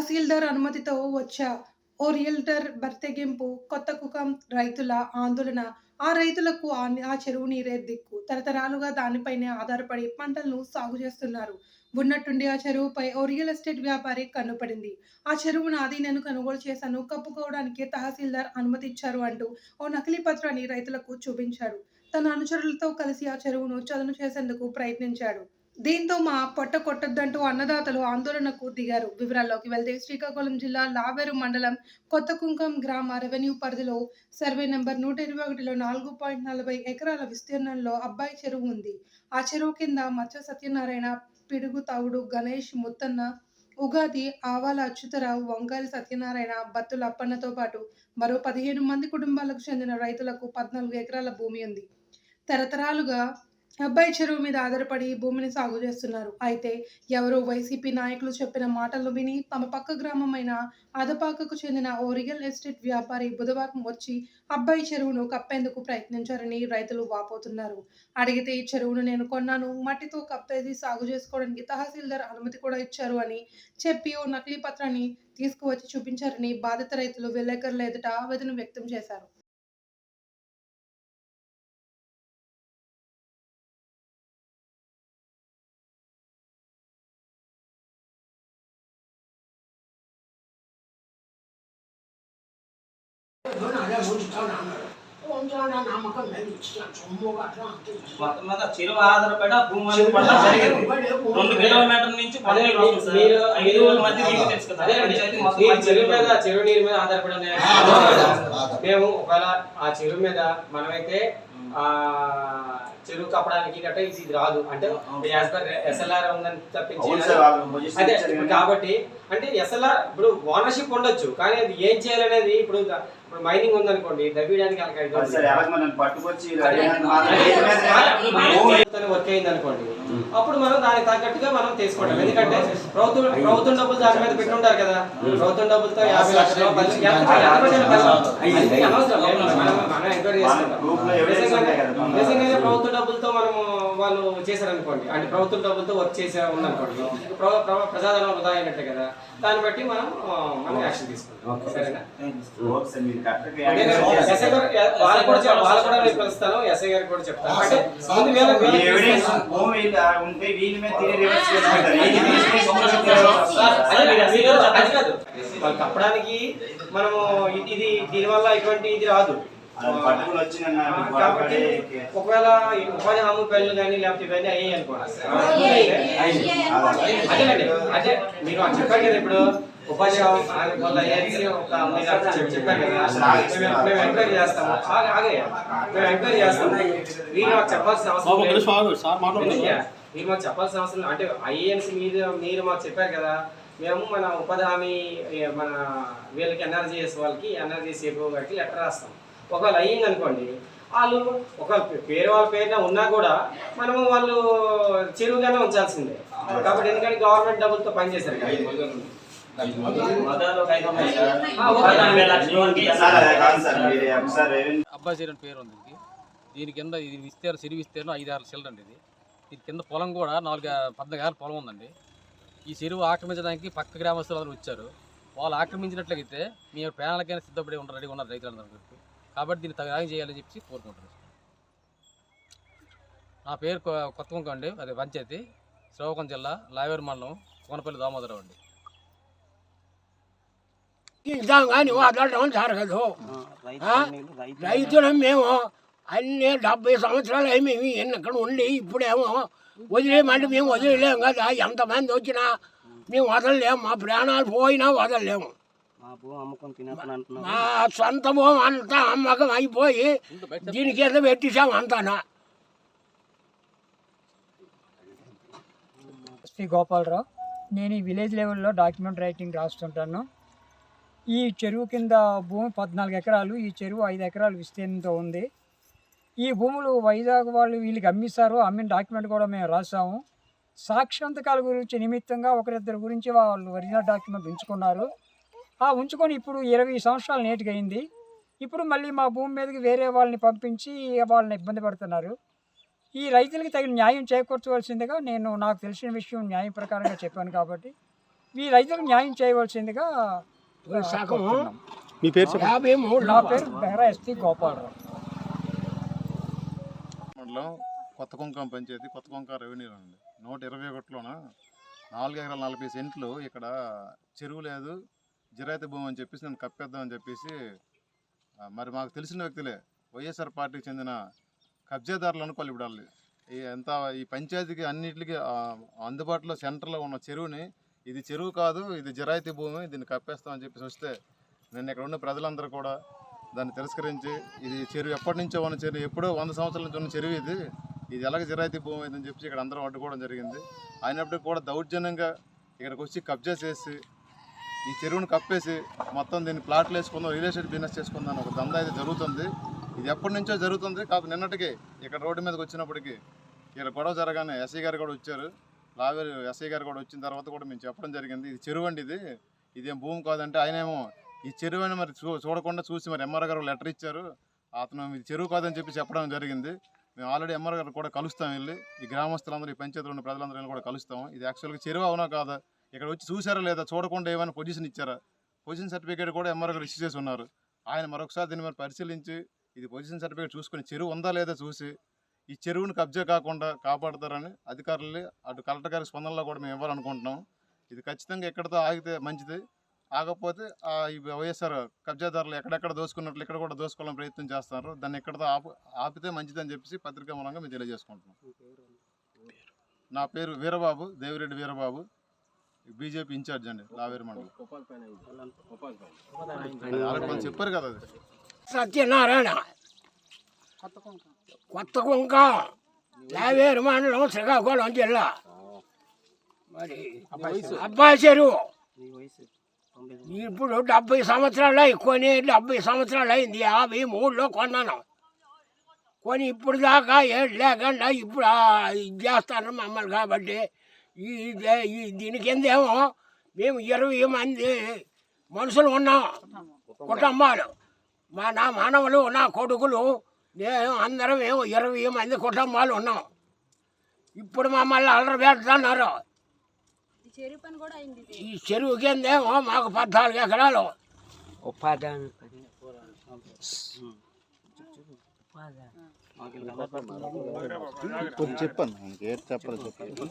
తహసీల్దార్ అనుమతితో వచ్చా. ఓ రియల్టర్ బర్తెగింపు కొత్త కుకం రైతుల ఆందోళన. ఆ రైతులకు ఆ చెరువు నీరే దిక్కు. తరతరాలుగా దానిపైనే ఆధారపడి పంటలను సాగు చేస్తున్నారు. ఉన్నట్టుండి ఆ చెరువుపై ఓ రియల్ ఎస్టేట్ వ్యాపారి కన్నుపడింది. ఆ చెరువు నాది నేను కొనుగోలు చేశాను కప్పుకోవడానికి తహసీల్దార్ అనుమతి ఇచ్చారు అంటూ ఓ నకిలీ పత్రాన్ని రైతులకు చూపించాడు. తన అనుచరులతో కలిసి ఆ చెరువును చదును చేసేందుకు ప్రయత్నించాడు. దీంతో మా పొట్ట కొట్టొద్దంటూ అన్నదాతలు ఆందోళనకు దిగారు. వివరాల్లోకి వెళ్తే శ్రీకాకుళం జిల్లా లావేరు మండలం కొత్త కుంకం గ్రామ రెవెన్యూ పరిధిలో సర్వే నెంబర్ నూట ఇరవై ఒకటిలో నాలుగు పాయింట్ నలభై ఎకరాల విస్తీర్ణంలో అబ్బాయి చెరువు ఉంది. ఆ చెరువు కింద మత్స్య సత్యనారాయణ పిడుగు తావుడు గణేష్ ముత్తన్న ఉగాది ఆవాల అచ్యుతరావు వంగాలి సత్యనారాయణ బత్తుల అప్పన్నతో పాటు మరో పదిహేను మంది కుటుంబాలకు చెందిన రైతులకు పద్నాలుగు ఎకరాల భూమి ఉంది. తరతరాలుగా అబ్బాయి చెరువు మీద ఆధారపడి భూమిని సాగు చేస్తున్నారు. అయితే ఎవరో వైసీపీ నాయకులు చెప్పిన మాటలు విని తమ పక్క గ్రామమైన అదపాకకు చెందిన ఓ రియల్ ఎస్టేట్ వ్యాపారి బుధవారం వచ్చి అబ్బాయి చెరువును కప్పేందుకు ప్రయత్నించారని రైతులు వాపోతున్నారు. అడిగితే ఈ చెరువును నేను కొన్నాను మట్టితో కప్పేది సాగు చేసుకోవడానికి తహసీల్దార్ అనుమతి కూడా ఇచ్చారు అని చెప్పి ఓ నకిలీ పత్రాన్ని తీసుకువచ్చి చూపించారని బాధిత రైతులు విలేకరుల ఎదుట ఆవేదన వ్యక్తం చేశారు. పంచాయతీ మొత్తం మీరు పంచాయతీ చెరువు మీద ఆధారపడి మేము ఒకవేళ ఆ చెరువు మీద మనమైతే చెరువు కప్పడానికి గట్ట ఇది ఇది రాదు అంటే యాజ్ పర్ ఎస్ఎల్ఆర్ ఉందని తప్పించి కాబట్టి అంటే ఎస్ఎల్ఆర్ ఇప్పుడు ఓనర్షిప్ ఉండొచ్చు కానీ అది ఏం చేయాలనేది ఇప్పుడు ఇప్పుడు మైనింగ్ ఉందనుకోండి దవ్వియడానికి వర్క్ అయింది అనుకోండి అప్పుడు మనం దానికి తగ్గట్టుగా మనం తీసుకుంటాం ఎందుకంటే ప్రభుత్వం ప్రభుత్వం డబ్బులు దాని మీద పెట్టుంటారు కదా ప్రభుత్వం డబ్బులతో యాభై లక్షలు మనం ఎంక్వైరీ చేసుకుంటాం నిజంగానే ప్రభుత్వ డబ్బులతో మనము వాళ్ళు చేశారనుకోండి. అంటే ప్రభుత్వ డబ్బులతో వర్క్ చేసే ఉందనుకోండి ప్ర- ప్ర- ప్రజాధనం వృధా అయినట్టే కదా. దాన్ని బట్టి మనం మనం యాక్షన్ తీసుకుంటాం. సరేనా? వాళ్ళు కూడా వాళ్ళు కూడా నేను ఎస్ఐ గారికి కూడా చెప్తాను. అంటే ముందు వీళ్ళ- కప్పడానికి మనము ఇది- దీనివల్ల ఇటువంటి ఇది రాదు. కాబట్టి ఒకవేళ ఉపాధి హామీ పనులు కానీ లేకపోతే ఇవన్నీ అయ్యాయి అనుకోండి అదేనండి. అదే మీరు చెప్పారు కదా ఇప్పుడు ఉపాధి చెప్పారు కదా. మేము ఎంక్వైరీ చేస్తాము. ఆగే మేము ఎంక్వైరీ చేస్తాము. మీరు మాకు చెప్పాల్సిన అవసరం? మీరు మాకు చెప్పాల్సిన అవసరం. అంటే ఐఏఎన్స్ మీరు మీరు మాకు చెప్పారు కదా. మేము మన ఉపాధి హామీ మన వీళ్ళకి ఎన్ఆర్జీఎస్ వాళ్ళకి ఎన్ఆర్జీఎస్ ఏపీ గారికి లెటర్ రాస్తాం. ఒకవేళ అయ్యింది అనుకోండి. వాళ్ళు ఒక పేరు వాళ్ళ పేరున ఉన్నా కూడా మనము వాళ్ళు చెరువుగానే ఉంచాల్సిందే. కాబట్టి ఎందుకంటే గవర్నమెంట్ డబ్బులతో పనిచేశారు సార్. సార్ సార్ అని పేరు ఉంది దీనికి. దీని కింద ఇది విస్తీర్ణ చెరువు విస్తీర్ణం ఐదు ఆరు చిల్లర అండి ఇది. దీని కింద పొలం కూడా నాలుగు పద్నాలుగు ఎకరాల పొలం ఉందండి. ఈ చెరువు ఆక్రమించడానికి పక్క గ్రామస్తులు అందరూ వచ్చారు. వాళ్ళు ఆక్రమించినట్లయితే మీ ప్రాణాలకైనా సిద్ధపడి ఉన్నారు రెడీగా ఉన్నారు రైతులందరూ. కాబట్టి దీన్ని తగ్గ చేయాలని చెప్పి కోరుకుంటున్నాను. నా పేరు కొ- కొత్తకుంక అండి. అది పంచాయతీ. శ్రీకాకుళం జిల్లా లావేరు మండలం కోనపల్లి దామోదరం అండి. ఇద్దాం కానీ జరగదు? రైతులం మేము అన్ని డెబ్బై సంవత్సరాలు అయి మేము ఇక్కడ ఉండి ఇప్పుడేమో వదిలేయమంటే మేము వదిలేలేం కదా. ఎంతమంది వచ్చినా మేము వదలలేము మా ప్రాణాలు పోయినా వదలలేము మా సొంత భూమి అంతా అమ్మకం అయిపోయి దీని కింద పెట్టేసాం అంతానా? శ్రీ గోపాలరావు నేను ఈ విలేజ్ లెవెల్లో డాక్యుమెంట్ రైటింగ్ రాస్తుంటాను. ఈ చెరువు కింద భూమి పద్నాలుగు ఎకరాలు ఈ చెరువు ఐదు ఎకరాలు విస్తీర్ణంతో ఉంది. ఈ భూములు వైజాగ్ వాళ్ళు వీళ్ళకి అమ్మిస్తారు అమ్మిన డాక్యుమెంట్ కూడా మేము రాసాము. సాక్షాంతకాల గురించి నిమిత్తంగా ఒకరిద్దరి గురించి వాళ్ళు ఒరిజినల్ డాక్యుమెంట్ ఉంచుకున్నారు. ఉంచుకొని ఇప్పుడు ఇరవై సంవత్సరాలు నేటికి అయింది ఇప్పుడు మళ్ళీ మా భూమి మీదకి వేరే వాళ్ళని పంపించి వాళ్ళని ఇబ్బంది పడుతున్నారు. ఈ రైతులకి తగిన న్యాయం చేకూర్చవలసిందిగా నేను నాకు తెలిసిన విషయం న్యాయం ప్రకారంగా చెప్పాను కాబట్టి ఈ రైతులకు న్యాయం చేయవలసిందిగా. మీ పేరు నా పేరు బెహరా ఎస్టీ గోపాలరావు. మండలం కొత్త కుంకం పంచాయతీ కొత్త కుంక రెవెన్యూ అండి. నూట ఇరవై ఒకటిలోన? నాలుగు ఎకరాల నలభై సెంట్లు ఇక్కడ చెరువు లేదు. జిరాయితీ భూమి అని చెప్పేసి నేను కప్పేద్దామని చెప్పేసి మరి మాకు తెలిసిన వ్యక్తులే. వైఎస్ఆర్ పార్టీకి చెందిన కబ్జాదారులు అనుకోవాలి ఇప్పుడు వాళ్ళు. ఈ ఎంత ఈ పంచాయతీకి అన్నిటికీ అందుబాటులో సెంటర్లో ఉన్న చెరువుని ఇది చెరువు కాదు ఇది జిరాయితీ భూమి దీన్ని కప్పేస్తామని చెప్పేసి వస్తే నేను ఇక్కడ ఉన్న ప్రజలందరూ కూడా దాన్ని తిరస్కరించి ఇది చెరువు ఎప్పటి నుంచో ఉన్న చెరువు ఎప్పుడో వంద సంవత్సరాల నుంచి ఉన్న చెరువు ఇది. ఇది ఎలాగ జిరాయితీ భూమి అయిందని చెప్పి ఇక్కడ అందరం అడ్డుకోవడం జరిగింది. అయినప్పటికీ కూడా దౌర్జన్యంగా ఇక్కడికి వచ్చి కబ్జా చేసి ఈ చెరువును కప్పేసి మొత్తం దీన్ని ప్లాట్లు వేసుకుందాం రియల్ ఎస్టేట్ బిజినెస్ చేసుకుందాం ఒక దందా అయితే జరుగుతుంది. ఇది ఎప్పటి నుంచో జరుగుతుంది కాకపోతే నిన్నటికి ఇక్కడ రోడ్డు మీదకి వచ్చినప్పటికీ ఇక్కడ గొడవ జరగానే ఎస్ఐ గారు కూడా వచ్చారు. లావేరు ఎస్ఐ గారు కూడా వచ్చిన తర్వాత కూడా మేము చెప్పడం జరిగింది ఇది చెరువు అండి ఇది. ఇదేం భూమి కాదంటే ఆయనేమో ఈ చెరువు అని మరి చూ చూడకుండా చూసి మరి ఎంఆర్ గారు లెటర్ ఇచ్చారు. అతను ఇది చెరువు కాదని చెప్పి చెప్పడం జరిగింది. మేము ఆల్రెడీ ఎంఆర్ గారు కూడా కలుస్తాం వెళ్ళి. ఈ గ్రామస్తులందరూ ఈ పంచాయతీలో ఉన్న ప్రజలందరూ కూడా కలుస్తాం. ఇది యాక్చువల్గా చెరువు అవునా కాదా? ఇక్కడ వచ్చి చూసారా లేదా? చూడకుండా ఏమైనా పొజిషన్ ఇచ్చారా? పొజిషన్ సర్టిఫికేట్ కూడా ఎంఆర్ గారు ఇష్యూ చేసి ఉన్నారు ఆయన మరొకసారి దీన్ని మరి పరిశీలించి ఇది పొజిషన్ సర్టిఫికేట్ చూసుకొని చెరువు ఉందా లేదా చూసి ఈ చెరువుని కబ్జా కాకుండా కాపాడతారని అధికారులు అటు కలెక్టర్ గారి స్పందనలో కూడా మేము ఇవ్వాలనుకుంటున్నాం. ఇది ఖచ్చితంగా ఎక్కడితో ఆగితే మంచిది. ఆగకపోతే ఆ ఈ వైఎస్ఆర్ కబ్జాదారులు ఎక్కడెక్కడ దోసుకున్నట్లు ఇక్కడ కూడా దోసుకోవాలని ప్రయత్నం చేస్తున్నారు. దాన్ని ఎక్కడితో ఆపు ఆపితే మంచిదని చెప్పేసి పత్రికా మూలంగా మేము తెలియజేసుకుంటున్నాం. నా పేరు వీరబాబు దేవిరెడ్డి వీరబాబు. బీజేపీ ఇన్ఛార్జ్ అండి లావేరు మండలం. చెప్పారు కదా అది. సత్యనారాయణ. కొత్త కుంక. లావేరు మండలం శ్రీకాకుళం జిల్లా. మరి అబ్బాయి చెరువు ఇప్పుడు డెబ్బై సంవత్సరాలు అయి కొని డెబ్బై సంవత్సరాలు అయింది. యాభై మూడులో కొన్నాను. కొని ఇప్పుడు దాకా ఏడు లేకుండా ఇప్పుడు చేస్తారు మమ్మల్ని కాబట్టి ఈ ఈ దీని కిందేమో మేము ఇరవై మంది మనుషులు ఉన్నాం. కుటుంబాలు. మా నా మానవులు నా కొడుకులు నేను అందరం మేము ఇరవై మంది కుటుంబాలు ఉన్నాం. ఇప్పుడు మమ్మల్ని అల్లరి పెడుతున్నారు. ఈ చెరువు కిందేమో మాకు పద్నాలుగు ఎకరాలు. చెప్పండి ఏం చెప్పాలి చెప్పండి.